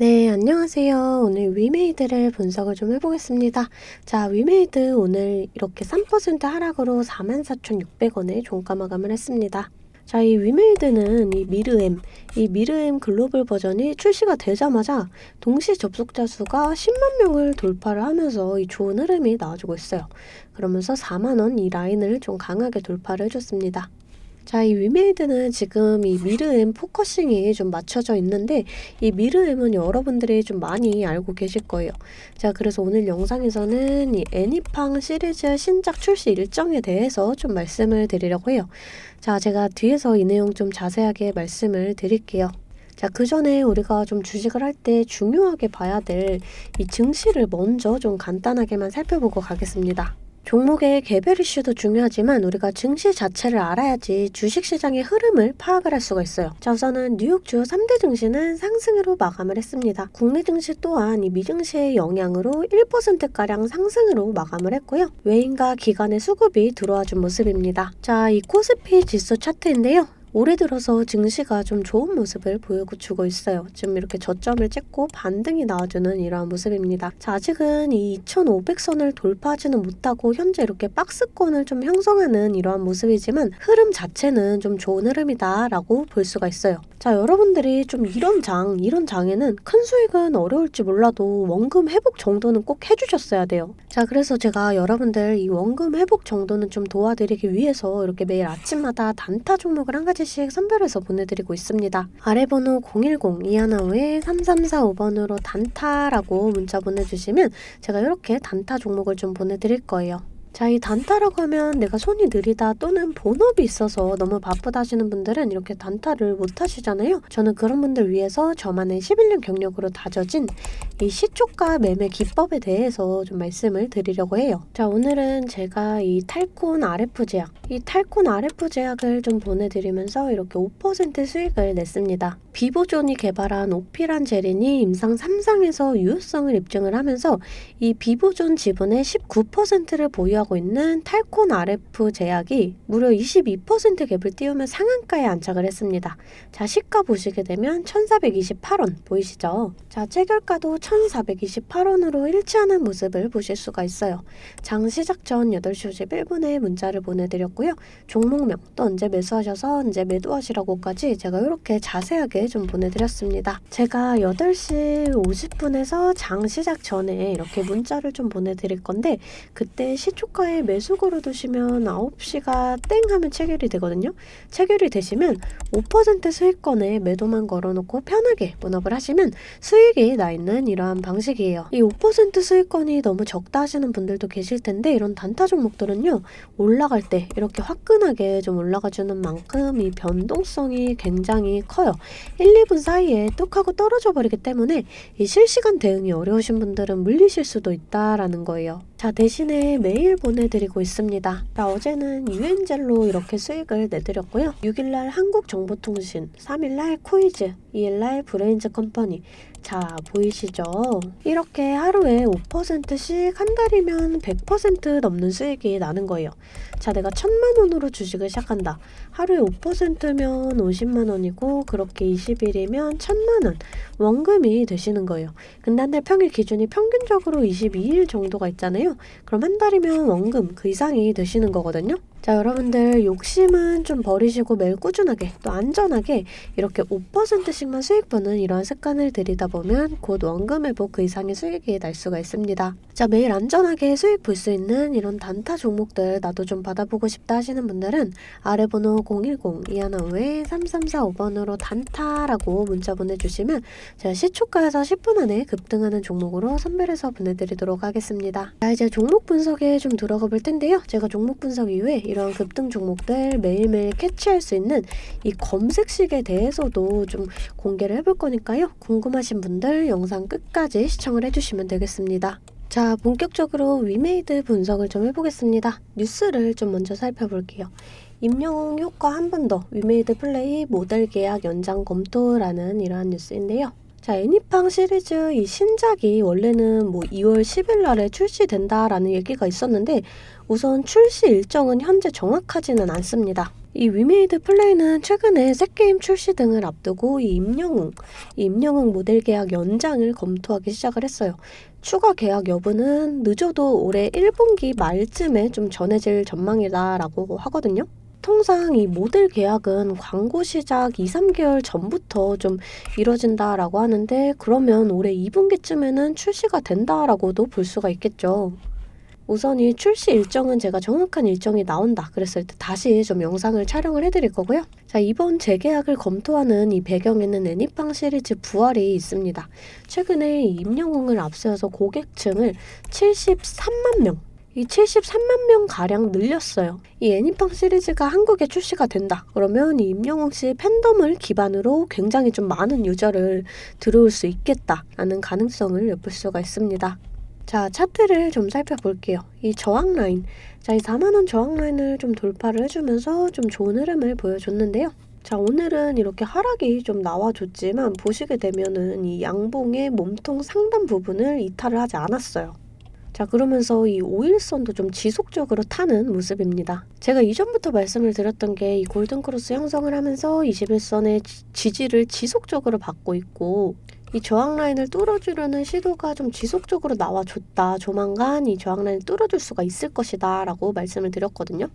네, 안녕하세요. 오늘 위메이드를 분석을 좀 해보겠습니다. 자, 위메이드 오늘 이렇게 3% 하락으로 44,600원에 종가 마감을 했습니다. 자, 이 위메이드는 이 미르엠, 이 미르엠 글로벌 버전이 출시가 되자마자 동시 접속자 수가 10만 명을 돌파를 하면서 이 좋은 흐름이 나와주고 있어요. 그러면서 4만원 이 라인을 좀 강하게 돌파를 해줬습니다. 자, 이 위메이드는 지금 이 미르엠 포커싱이 좀 맞춰져 있는데 이 미르엠은 여러분들이 좀 많이 알고 계실 거예요. 자, 그래서 오늘 영상에서는 이 애니팡 시리즈 신작 출시 일정에 대해서 좀 말씀을 드리려고 해요. 자, 제가 뒤에서 이 내용 좀 자세하게 말씀을 드릴게요. 자, 그 전에 우리가 좀 주식을 할 때 중요하게 봐야 될 이 증시를 먼저 좀 간단하게만 살펴보고 가겠습니다. 종목의 개별 이슈도 중요하지만 우리가 증시 자체를 알아야지 주식시장의 흐름을 파악을 할 수가 있어요. 자, 우선은 뉴욕 주요 3대 증시는 상승으로 마감을 했습니다. 국내 증시 또한 이 미증시의 영향으로 1%가량 상승으로 마감을 했고요. 외인과 기관의 수급이 들어와 준 모습입니다. 자, 이 코스피 지수 차트인데요. 올해 들어서 증시가 좀 좋은 모습을 보여주고 있어요. 지금 이렇게 저점을 찍고 반등이 나와주는 이러한 모습입니다. 자, 아직은 이 2,500선을 돌파하지는 못하고 현재 이렇게 박스권을 좀 형성하는 이러한 모습이지만 흐름 자체는 좀 좋은 흐름이다라고 볼 수가 있어요. 자, 여러분들이 좀 이런 장, 이런 장에는 큰 수익은 어려울지 몰라도 원금 회복 정도는 꼭 해주셨어야 돼요. 자, 그래서 제가 여러분들 이 원금 회복 정도는 좀 도와드리기 위해서 이렇게 매일 아침마다 단타 종목을 한 가지 가지씩 선별해서 보내드리고 있습니다. 아래 번호 010-215에 3345번으로 단타라고 문자 보내주시면 제가 이렇게 단타 종목을 좀 보내드릴 거예요. 자, 이 단타라고 하면 내가 손이 느리다 또는 본업이 있어서 너무 바쁘다 하시는 분들은 이렇게 단타를 못 하시잖아요. 저는 그런 분들 위해서 저만의 11년 경력으로 다져진 이 시초가 매매 기법에 대해서 좀 말씀을 드리려고 해요. 자, 오늘은 제가 이 탈콘 RF 제약, 이 탈콘 RF 제약을 좀 보내드리면서 이렇게 5% 수익을 냈습니다. 비보존이 개발한 오피란 제린이 임상 3상에서 유효성을 입증을 하면서 이 비보존 지분의 19%를 보유하고 있는 탈콘 RF 제약이 무려 22% 갭을 띄우며 상한가에 안착을 했습니다. 자, 시가 보시게 되면 1428원 보이시죠? 자, 체결가도 1428원으로 일치하는 모습을 보실 수가 있어요. 장 시작 전 8시 51분에 문자를 보내드렸고요. 종목명 또 언제 매수하셔서 언제 매도하시라고까지 제가 이렇게 자세하게 좀 보내드렸습니다. 제가 8시 50분에서 장 시작 전에 이렇게 문자를 좀 보내드릴 건데 그때 시초가에 매수 걸어두시면 9시가 땡 하면 체결이 되거든요. 체결이 되시면 5% 수익권에 매도만 걸어놓고 편하게 문업을 하시면 수익이 나 있는 이러한 방식이에요. 이 5% 수익권이 너무 적다 하시는 분들도 계실 텐데 이런 단타 종목들은요 올라갈 때 이렇게 화끈하게 좀 올라가주는 만큼 이 변동성이 굉장히 커요. 1, 2분 사이에 뚝 하고 떨어져 버리기 때문에 이 실시간 대응이 어려우신 분들은 물리실 수도 있다라는 거예요. 자 대신에 메일 보내드리고 있습니다. 자 어제는 유엔젤로 이렇게 수익을 내드렸고요. 6일날 한국정보통신, 3일날 코이즈, 2일날 브레인즈 컴퍼니 자 보이시죠? 이렇게 하루에 5%씩 한 달이면 100% 넘는 수익이 나는 거예요. 자 내가 천만 원으로 주식을 시작한다. 하루에 5%면 50만 원이고 그렇게 20일이면 천만 원 원금이 되시는 거예요. 근데 한 달 평일 기준이 평균적으로 22일 정도가 있잖아요. 그럼 한 달이면 원금 그 이상이 되시는 거거든요. 자, 여러분들 욕심은 좀 버리시고 매일 꾸준하게 또 안전하게 이렇게 5%씩만 수익 보는 이러한 습관을 들이다 보면 곧 원금 회복 그 이상의 수익이 날 수가 있습니다. 자, 매일 안전하게 수익 볼 수 있는 이런 단타 종목들 나도 좀 받아보고 싶다 하시는 분들은 아래 번호 010-215-3345번으로 단타라고 문자 보내주시면 제가 시초가에서 10분 안에 급등하는 종목으로 선별해서 보내드리도록 하겠습니다. 자, 이제 종목 분석에 좀 들어가 볼 텐데요. 제가 종목 분석 이후에 이런 급등 종목들 매일매일 캐치할 수 있는 이 검색식에 대해서도 좀 공개를 해볼 거니까요. 궁금하신 분들 영상 끝까지 시청을 해주시면 되겠습니다. 자, 본격적으로 위메이드 분석을 좀 해보겠습니다. 뉴스를 좀 먼저 살펴볼게요. 임용 효과 한 번 더 위메이드 플레이 모델 계약 연장 검토라는 이러한 뉴스인데요. 자, 애니팡 시리즈 이 신작이 원래는 뭐 2월 10일 날에 출시된다라는 얘기가 있었는데 우선 출시 일정은 현재 정확하지는 않습니다. 이 위메이드 플레이는 최근에 새 게임 출시 등을 앞두고 이 임영웅, 이 임영웅 모델 계약 연장을 검토하기 시작을 했어요. 추가 계약 여부는 늦어도 올해 1분기 말쯤에 좀 전해질 전망이다라고 하거든요. 통상 이 모델 계약은 광고 시작 2, 3개월 전부터 좀 이뤄진다라고 하는데 그러면 올해 2분기쯤에는 출시가 된다라고도 볼 수가 있겠죠. 우선 이 출시 일정은 제가 정확한 일정이 나온다 그랬을 때 다시 좀 영상을 촬영을 해드릴 거고요. 자 이번 재계약을 검토하는 이 배경에는 애니팡 시리즈 부활이 있습니다. 최근에 이 임영웅을 앞세워서 고객층을 73만 명, 이 73만 명 가량 늘렸어요. 이 애니팡 시리즈가 한국에 출시가 된다. 그러면 이 임영웅 씨 팬덤을 기반으로 굉장히 좀 많은 유저를 들어올 수 있겠다라는 가능성을 엿볼 수가 있습니다. 자, 차트를 좀 살펴볼게요. 이 저항 라인. 자, 이 4만원 저항 라인을 좀 돌파를 해주면서 좀 좋은 흐름을 보여줬는데요. 자, 오늘은 이렇게 하락이 좀 나와줬지만 보시게 되면은 이 양봉의 몸통 상단 부분을 이탈을 하지 않았어요. 자, 그러면서 이 5일선도 좀 지속적으로 타는 모습입니다. 제가 이전부터 말씀을 드렸던 게 이 골든크로스 형성을 하면서 21선의 지지를 지속적으로 받고 있고 이 저항 라인을 뚫어주려는 시도가 좀 지속적으로 나와줬다. 조만간 이 저항 라인을 뚫어줄 수가 있을 것이다. 라고 말씀을 드렸거든요.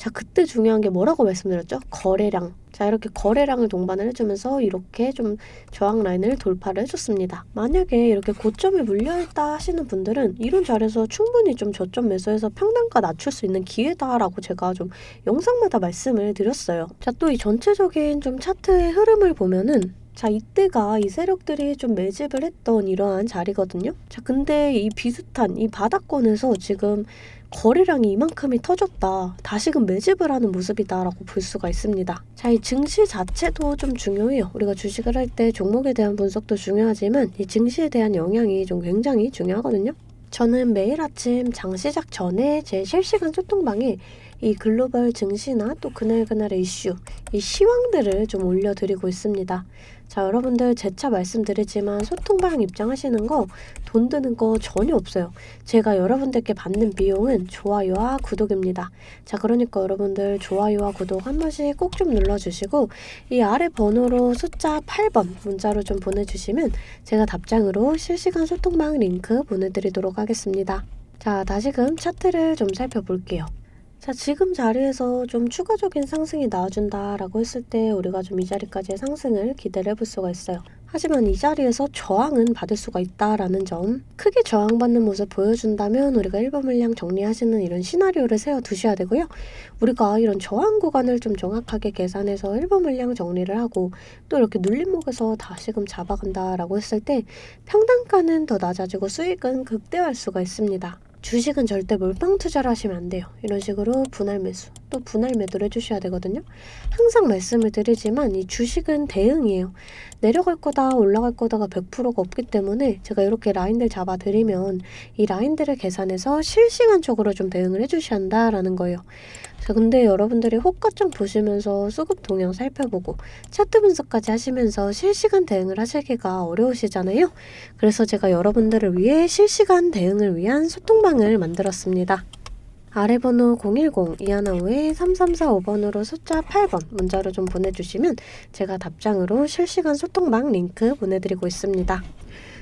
자, 그때 중요한 게 뭐라고 말씀드렸죠? 거래량. 자, 이렇게 거래량을 동반을 해주면서 이렇게 좀 저항 라인을 돌파를 해줬습니다. 만약에 이렇게 고점에 물려있다 하시는 분들은 이런 자리에서 충분히 좀 저점 매수해서 평단가 낮출 수 있는 기회다라고 제가 좀 영상마다 말씀을 드렸어요. 자, 또 이 전체적인 좀 차트의 흐름을 보면은 자, 이때가 이 세력들이 좀 매집을 했던 이러한 자리거든요. 자, 근데 이 비슷한 이 바닥권에서 지금 거래량이 이만큼이 터졌다. 다시금 매집을 하는 모습이다라고 볼 수가 있습니다. 자, 이 증시 자체도 좀 중요해요. 우리가 주식을 할 때 종목에 대한 분석도 중요하지만 이 증시에 대한 영향이 좀 굉장히 중요하거든요. 저는 매일 아침 장 시작 전에 제 실시간 소통방에 이 글로벌 증시나 또 그날그날의 이슈, 이 시황들을 좀 올려드리고 있습니다. 자, 여러분들 재차 말씀드리지만 소통방 입장하시는 거 돈 드는 거 전혀 없어요. 제가 여러분들께 받는 비용은 좋아요와 구독입니다. 자, 그러니까 여러분들 좋아요와 구독 한 번씩 꼭 좀 눌러주시고 이 아래 번호로 숫자 8번 문자로 좀 보내주시면 제가 답장으로 실시간 소통방 링크 보내드리도록 하겠습니다. 자, 다시금 차트를 좀 살펴볼게요. 자, 지금 자리에서 좀 추가적인 상승이 나와준다라고 했을 때 우리가 좀 이 자리까지의 상승을 기대를 해볼 수가 있어요. 하지만 이 자리에서 저항은 받을 수가 있다라는 점 크게 저항받는 모습 보여준다면 우리가 1번 물량 정리하시는 이런 시나리오를 세워두셔야 되고요. 우리가 이런 저항 구간을 좀 정확하게 계산해서 1번 물량 정리를 하고 또 이렇게 눌림목에서 다시금 잡아간다라고 했을 때 평단가는 더 낮아지고 수익은 극대화할 수가 있습니다. 주식은 절대 몰빵 투자를 하시면 안 돼요. 이런 식으로 분할 매수, 또 분할 매도를 해주셔야 되거든요. 항상 말씀을 드리지만 이 주식은 대응이에요. 내려갈 거다, 올라갈 거다가 100%가 없기 때문에 제가 이렇게 라인들 잡아드리면 이 라인들을 계산해서 실시간적으로 좀 대응을 해주셔야 한다라는 거예요. 자, 근데 여러분들이 호가점 보시면서 수급 동향 살펴보고 차트 분석까지 하시면서 실시간 대응을 하시기가 어려우시잖아요. 그래서 제가 여러분들을 위해 실시간 대응을 위한 소통방을 만들었습니다. 아래 번호 010-215-3345번으로 숫자 8번 문자로 좀 보내주시면 제가 답장으로 실시간 소통방 링크 보내드리고 있습니다.